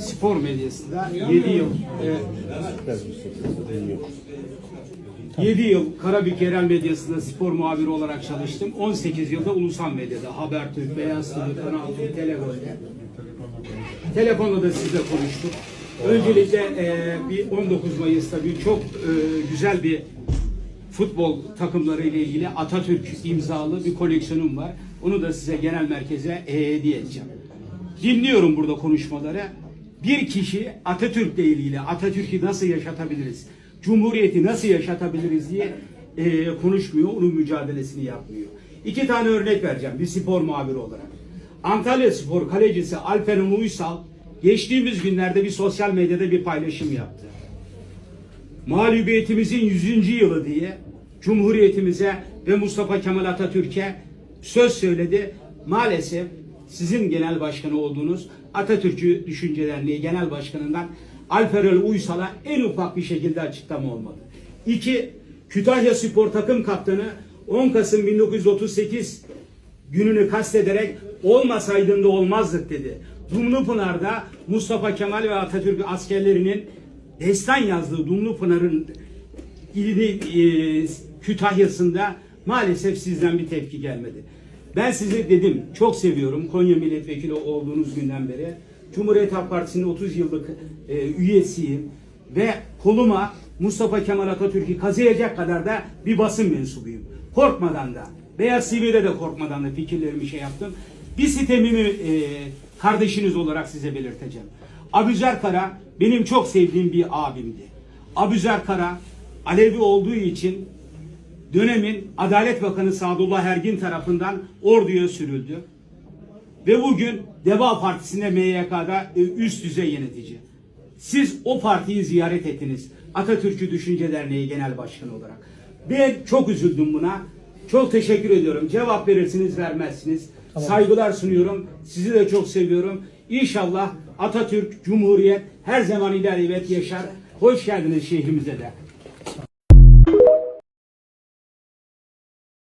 spor medyasında 7 yıl e, 7 yıl Karabük Yerel Medyası'nda spor muhabiri olarak çalıştım. 18 yılda ulusal medyada Habertürk, Beyaz TV, Kanal Türk, Telegol'de. Telefonla da sizle konuştuk. Öncelikle e, bir 19 Mayıs'ta bir çok e, güzel bir futbol takımları ile ilgili Atatürk imzalı bir koleksiyonum var. Onu da size genel merkeze e, hediye edeceğim. Dinliyorum burada konuşmaları. Bir kişi Atatürk'le ilgili Atatürk'ü nasıl yaşatabiliriz? Cumhuriyeti nasıl yaşatabiliriz diye e, konuşmuyor, onun mücadelesini yapmıyor. İki tane örnek vereceğim bir spor muhabiri olarak. Antalya Spor kalecisi Alperen Uysal geçtiğimiz günlerde bir sosyal medyada bir paylaşım yaptı mağlubiyetimizin 100. yılı diye Cumhuriyetimize ve Mustafa Kemal Atatürk'e söz söyledi. Maalesef sizin genel başkanı olduğunuz Atatürkçü Düşünce Genel Başkanı'ndan Alperel Uysal'a en ufak bir şekilde açıklama olmadı. İki, Kütahya Spor takım kaptanı 10 Kasım 1938 gününü kastederek olmasaydın da olmazdık dedi. Dumlupınar'da Mustafa Kemal ve Atatürk askerlerinin destan yazdığı Dumlupınar'ın ilini e, Kütahya'sında maalesef sizden bir tepki gelmedi. Ben sizi dedim çok seviyorum Konya milletvekili olduğunuz günden beri. Cumhuriyet Halk Partisi'nin 30 yıllık e, üyesiyim ve koluma Mustafa Kemal Atatürk'ü kazıyacak kadar da bir basın mensubuyum. Korkmadan da Beyaz TV'de de korkmadan da fikirlerimi şey yaptım. Bir sitemimi e, kardeşiniz olarak size belirteceğim. Abuzer Kara benim çok sevdiğim bir abimdi. Abuzer Kara Alevi olduğu için dönemin Adalet Bakanı Sadullah Ergin tarafından orduya sürüldü. Ve bugün Deva Partisi'nde MYK'da e, üst düzey yönetici. Siz o partiyi ziyaret ettiniz. Atatürkçü Düşünce Derneği Genel Başkanı olarak. Ben çok üzüldüm buna. Çok teşekkür ediyorum. Cevap verirsiniz, vermezsiniz. Saygılar sunuyorum. Sizi de çok seviyorum. İnşallah Atatürk, Cumhuriyet her zaman ilerleyip yaşar. Hoş geldiniz şehrimize de.